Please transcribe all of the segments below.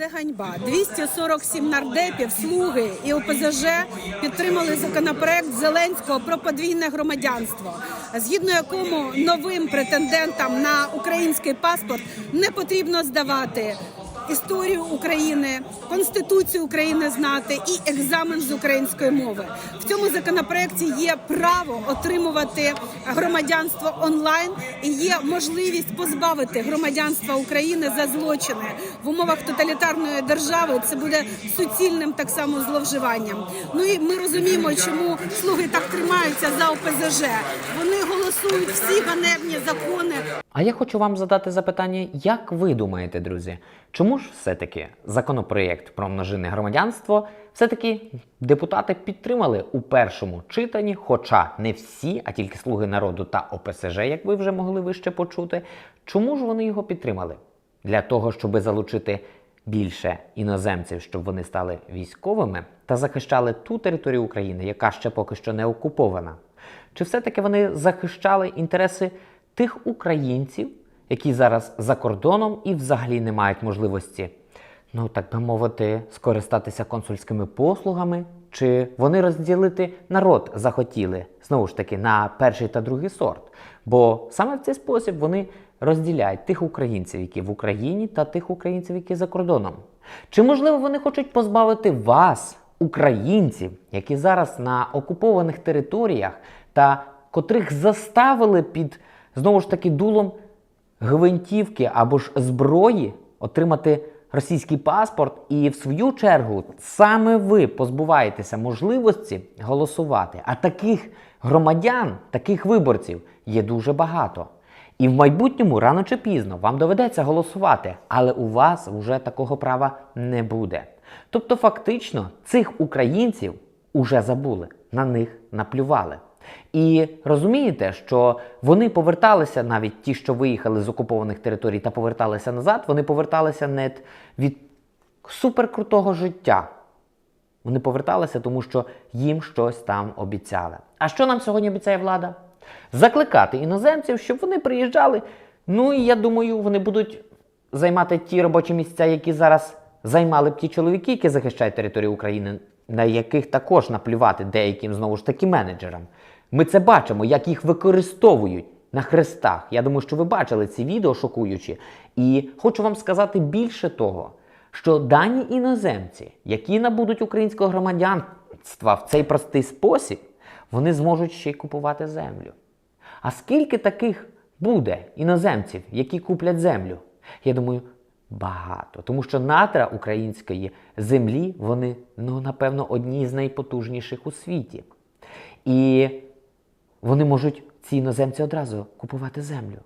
Це ганьба. 247 нардепів, слуги і ОПЗЖ підтримали законопроект Зеленського про подвійне громадянство, згідно якому новим претендентам на український паспорт не потрібно здавати. Історію України, конституцію України знати і екзамен з української мови в цьому законопроекті є право отримувати громадянство онлайн і є можливість позбавити громадянства України за злочини в умовах тоталітарної держави. Це буде суцільним так само зловживанням. Ну і ми розуміємо, чому слуги так тримаються за ОПЗЖ. Вони голосують всі ганебні закони. А я хочу вам задати запитання, як ви думаєте, друзі, чому ж все-таки законопроєкт про множинне громадянство все-таки депутати підтримали у першому читанні, хоча не всі, а тільки слуги народу та ОПСЖ, як ви вже могли вище почути. Чому ж вони його підтримали? Для того, щоб залучити більше іноземців, щоб вони стали військовими та захищали ту територію України, яка ще поки що не окупована? Чи все-таки вони захищали інтереси тих українців, які зараз за кордоном і взагалі не мають можливості, ну так би мовити, скористатися консульськими послугами? Чи вони розділити народ захотіли знову ж таки на перший та другий сорт? Бо саме в цей спосіб вони розділяють тих українців, які в Україні, та тих українців, які за кордоном. Чи можливо вони хочуть позбавити вас, українців, які зараз на окупованих територіях та котрих заставили під знову ж таки дулом гвинтівки або ж зброї отримати російський паспорт, і в свою чергу саме ви позбуваєтеся можливості голосувати. А таких громадян, таких виборців є дуже багато. І в майбутньому рано чи пізно вам доведеться голосувати, але у вас вже такого права не буде. Тобто, фактично, цих українців уже забули, на них наплювали. І розумієте, що вони поверталися, навіть ті, що виїхали з окупованих територій та поверталися назад, вони поверталися не від суперкрутого життя. Вони поверталися, тому що їм щось там обіцяли. А що нам сьогодні обіцяє влада? Закликати іноземців, щоб вони приїжджали. Ну і я думаю, вони будуть займати ті робочі місця, які зараз займали б ті чоловіки, які захищають територію України, на яких також наплювати деяким знову ж таки менеджерам. Ми це бачимо, як їх використовують на хрестах. Я думаю, що ви бачили ці відео шокуючі. І хочу вам сказати більше того, що дані іноземці, які набудуть українського громадянства в цей простий спосіб, вони зможуть ще й купувати землю. А скільки таких буде іноземців, які куплять землю? Я думаю, багато. Тому що надра української землі, вони, ну, напевно, одні з найпотужніших у світі. І вони можуть ці іноземці одразу купувати землю.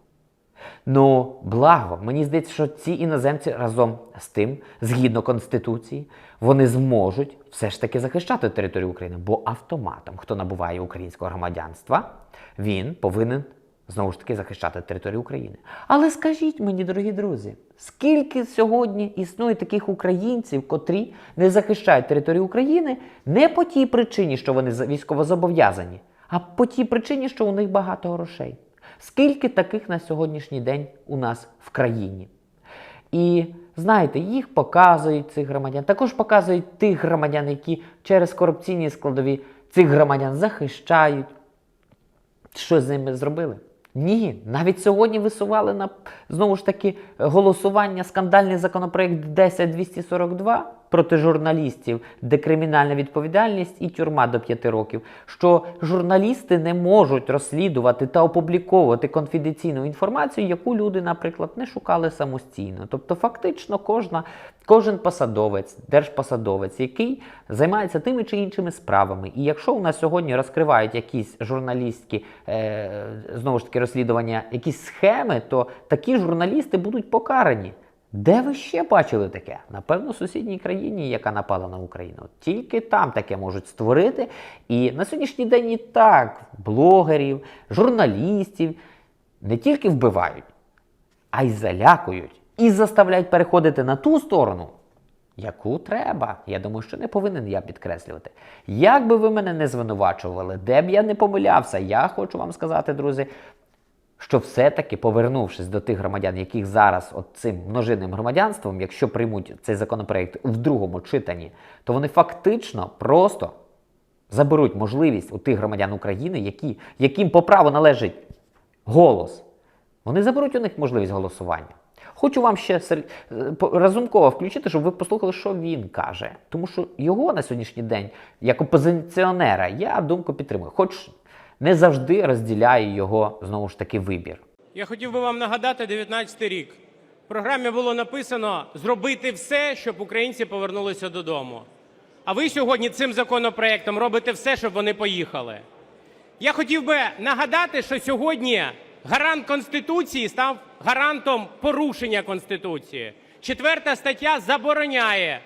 Ну, благо, мені здається, що ці іноземці разом з тим, згідно Конституції, вони зможуть все ж таки захищати територію України, бо автоматом, хто набуває українського громадянства, він повинен знову ж таки захищати територію України. Але скажіть мені, дорогі друзі, скільки сьогодні існує таких українців, котрі не захищають територію України не по тій причині, що вони військово зобов'язані, а по тій причині, що у них багато грошей. Скільки таких на сьогоднішній день у нас в країні? І знаєте, їх показують цих громадян. Також показують тих громадян, які через корупційні складові цих громадян захищають. Що з ними зробили? Ні, навіть сьогодні висували на знову ж таки голосування скандальний законопроект 10242 проти журналістів, де кримінальна відповідальність і тюрма до 5 років. Що журналісти не можуть розслідувати та опубліковувати конфіденційну інформацію, яку люди, наприклад, не шукали самостійно. Тобто, фактично, кожна, кожен посадовець, держпосадовець, який займається тими чи іншими справами. І якщо у нас сьогодні розкривають якісь журналістські е, знову ж таки розслідування, якісь схеми, то такі журналісти будуть покарані. Де ви ще бачили таке? Напевно, в сусідній країні, яка напала на Україну. Тільки там таке можуть створити. І на сьогоднішній день і так блогерів, журналістів не тільки вбивають, а й залякують і заставляють переходити на ту сторону, яку треба. Я думаю, що не повинен я підкреслювати. Як би ви мене не звинувачували, де б я не помилявся, я хочу вам сказати, друзі, що все-таки повернувшись до тих громадян, яких зараз от цим множинним громадянством, якщо приймуть цей законопроект в другому читанні, то вони фактично просто заберуть можливість у тих громадян України, які, яким по праву належить голос. Вони заберуть у них можливість голосування. Хочу вам ще сер- е, разумково включити, щоб ви послухали, що він каже. Тому що його на сьогоднішній день, як опозиціонера, я думку підтримую. Хоч не завжди розділяю його знову ж таки вибір. Я хотів би вам нагадати 19 рік. В програмі було написано зробити все, щоб українці повернулися додому. А ви сьогодні цим законопроектом робите все, щоб вони поїхали. Я хотів би нагадати, що сьогодні гарант Конституції став гарантом порушення Конституції. Четверта стаття забороняє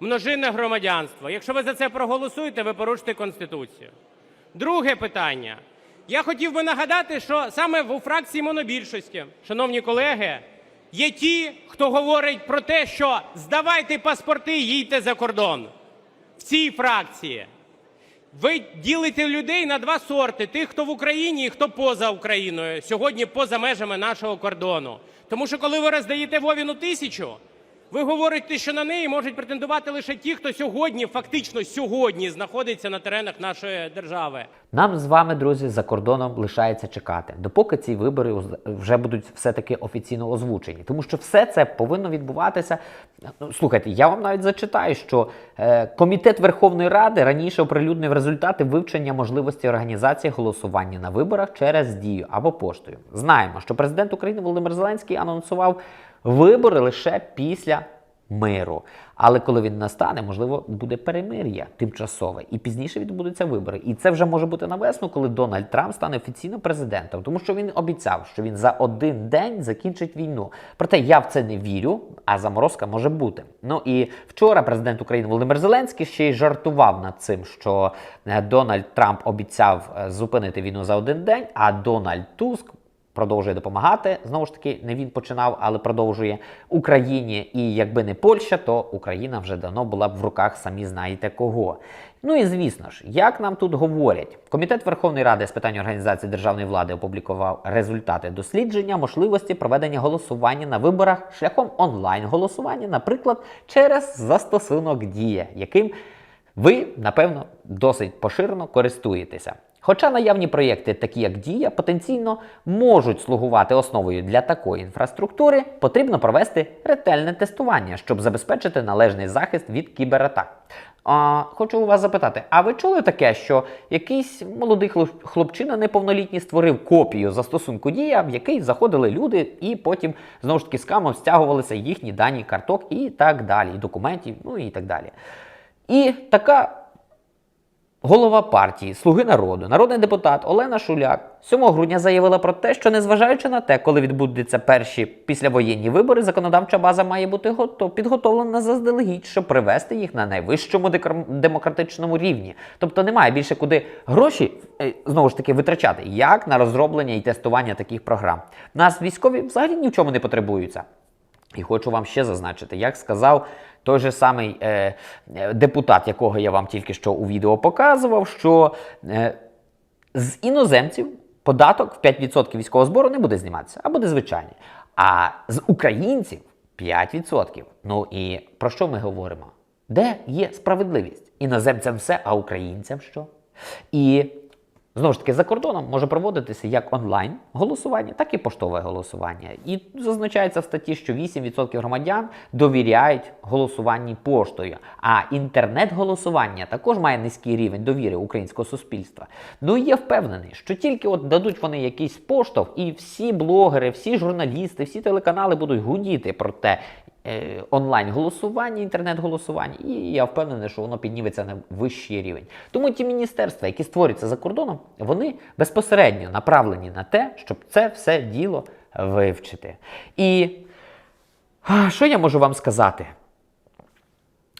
множинне громадянство. Якщо ви за це проголосуєте, ви порушите Конституцію. Друге питання. Я хотів би нагадати, що саме у фракції монобільшості, шановні колеги, є ті, хто говорить про те, що здавайте паспорти, їдьте за кордон. В цій фракції. Ви ділите людей на два сорти: тих, хто в Україні і хто поза Україною, сьогодні поза межами нашого кордону. Тому що коли ви роздаєте Вовіну тисячу, ви говорите, що на неї можуть претендувати лише ті, хто сьогодні, фактично сьогодні, знаходиться на теренах нашої держави. Нам з вами, друзі, за кордоном лишається чекати, допоки ці вибори вже будуть все-таки офіційно озвучені. Тому що все це повинно відбуватися. Ну, слухайте, я вам навіть зачитаю, що е, комітет Верховної Ради раніше оприлюднив результати вивчення можливості організації голосування на виборах через дію або поштою. Знаємо, що президент України Володимир Зеленський анонсував вибори лише після миру. Але коли він настане, можливо, буде перемир'я тимчасове, і пізніше відбудуться вибори. І це вже може бути на весну, коли Дональд Трамп стане офіційно президентом, тому що він обіцяв, що він за один день закінчить війну. Проте я в це не вірю, а заморозка може бути. Ну і вчора президент України Володимир Зеленський ще й жартував над цим, що е, Дональд Трамп обіцяв е, зупинити війну за один день, а Дональд Туск продовжує допомагати. Знову ж таки, не він починав, але продовжує Україні. І якби не Польща, то Україна вже давно була б в руках самі знаєте кого. Ну і звісно ж, як нам тут говорять, комітет Верховної Ради з питань організації державної влади опублікував результати дослідження можливості проведення голосування на виборах шляхом онлайн голосування, наприклад, через застосунок Дія, яким ви, напевно, досить поширено користуєтеся. Хоча наявні проєкти, такі як Дія, потенційно можуть слугувати основою для такої інфраструктури, потрібно провести ретельне тестування, щоб забезпечити належний захист від кібератак. А, хочу у вас запитати: а ви чули таке, що якийсь молодий хлоп- хлопчина неповнолітній створив копію застосунку Дія, в який заходили люди, і потім знову ж таки з камом стягувалися їхні дані карток і так далі, і документів, ну і так далі. І така голова партії Слуги народу, народний депутат Олена Шуляк 7 грудня заявила про те, що незважаючи на те, коли відбудуться перші післявоєнні вибори, законодавча база має бути готов, підготовлена заздалегідь, щоб привести їх на найвищому демократичному рівні. Тобто немає більше куди гроші е, знову ж таки витрачати, як на розроблення і тестування таких програм. Нас військові взагалі ні в чому не потребуються. І хочу вам ще зазначити, як сказав той же самий е, е, депутат, якого я вам тільки що у відео показував, що е, з іноземців податок в 5% військового збору не буде зніматися, а буде звичайний. А з українців 5%. Ну і про що ми говоримо? Де є справедливість? Іноземцям все, а українцям що? І Знову ж таки, за кордоном може проводитися як онлайн голосування, так і поштове голосування. І зазначається в статті, що 8% громадян довіряють голосуванні поштою. А інтернет-голосування також має низький рівень довіри українського суспільства. Ну і я впевнений, що тільки от дадуть вони якийсь поштовх, і всі блогери, всі журналісти, всі телеканали будуть гудіти про те, онлайн-голосування, інтернет-голосування, і я впевнений, що воно підніметься на вищий рівень. Тому ті міністерства, які створюються за кордоном, вони безпосередньо направлені на те, щоб це все діло вивчити. І що я можу вам сказати?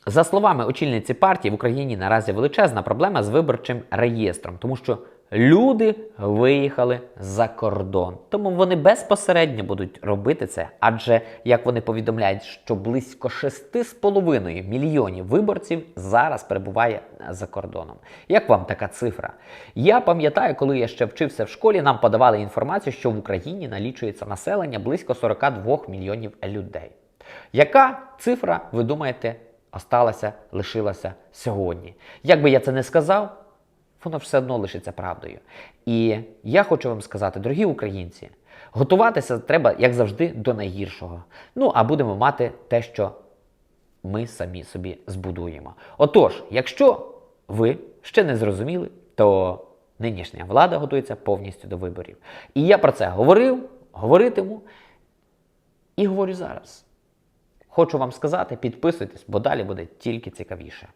За словами очільниці партії, в Україні наразі величезна проблема з виборчим реєстром, тому що люди виїхали за кордон. Тому вони безпосередньо будуть робити це. Адже, як вони повідомляють, що близько 6,5 мільйонів виборців зараз перебуває за кордоном. Як вам така цифра? Я пам'ятаю, коли я ще вчився в школі, нам подавали інформацію, що в Україні налічується населення близько 42 мільйонів людей. Яка цифра, ви думаєте, осталася, лишилася сьогодні? Як би я це не сказав, воно все одно лишиться правдою. І я хочу вам сказати, дорогі українці, готуватися треба, як завжди, до найгіршого. Ну, а будемо мати те, що ми самі собі збудуємо. Отож, якщо ви ще не зрозуміли, то нинішня влада готується повністю до виборів. І я про це говорив, говоритиму і говорю зараз. Хочу вам сказати, підписуйтесь, бо далі буде тільки цікавіше.